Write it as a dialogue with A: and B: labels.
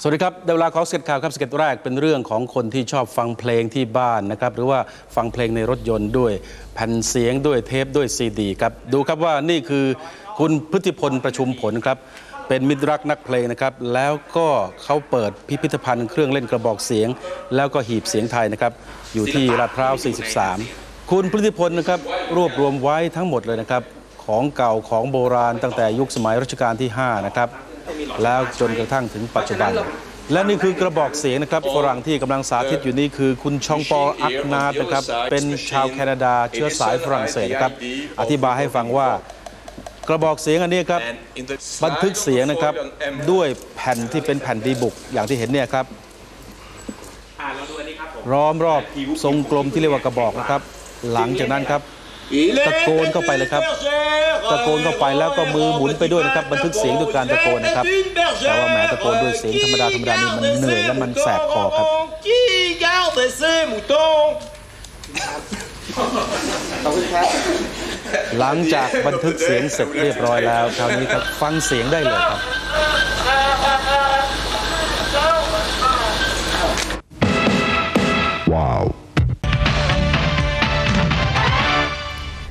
A: สวัสดีครับเวลาของสเก็ตข่าวครับสเก็ตแรกเป็นเรื่องของคนที่ชอบฟังเพลงที่บ้านนะครับหรือว่าฟังเพลงในรถยนต์ด้วยแผ่นเสียงด้วยเทปด้วยซีดีครับดูครับว่านี่คือคุณพฤติพลประชุมผลครับเป็นมิตรรักนักเพลงนะครับแล้วก็เขาเปิดพิพิธภัณฑ์เครื่องเล่นกระบอกเสียง แล้วก็หีบเสียงไทยนะครับอยู่ที่ลาดพร้าว 43 คุณพฤติพลนะครับรวบรวมไว้ทั้งหมดเลยนะครับของเก่าของโบราณตั้งแต่ยุคสมัยรัชกาลที่ 5 นะครับ แล้วจนกระทั่งถึงปัจจุบัน และนี่คือกระบอกเสียงนะครับฝรั่งที่กำลังสาธิตอยู่นี่คือคุณชองปออักนาดนะครับเป็นชาวแคนาดาเชื้อสายฝรั่งเศสนะครับอธิบายให้ฟังว่ากระบอกเสียงอันนี้ครับบันทึกเสียงนะครับด้วยแผ่นที่เป็นแผ่นดีบุกอย่างที่เห็นเนี่ยครับล้อมรอบทรงกลมที่เรียกว่ากระบอกนะครับ หลังจากนั้นครับ ตะโกนเข้าไปเลยครับ ตะโกนเข้าไปแล้วก็มือหมุนไปด้วยนะครับ บันทึกเสียงด้วยการตะโกนนะครับ แต่ว่าแหมตะโกนด้วยเสียงธรรมดาธรรมดานี่มันเหนื่อยและมันแสบคอครับ
B: Qui garde ses moutons
A: หลังจากบันทึกเสียงเสร็จเรียบร้อยแล้วคราวนี้ครับฟังเสียงได้เลยครับ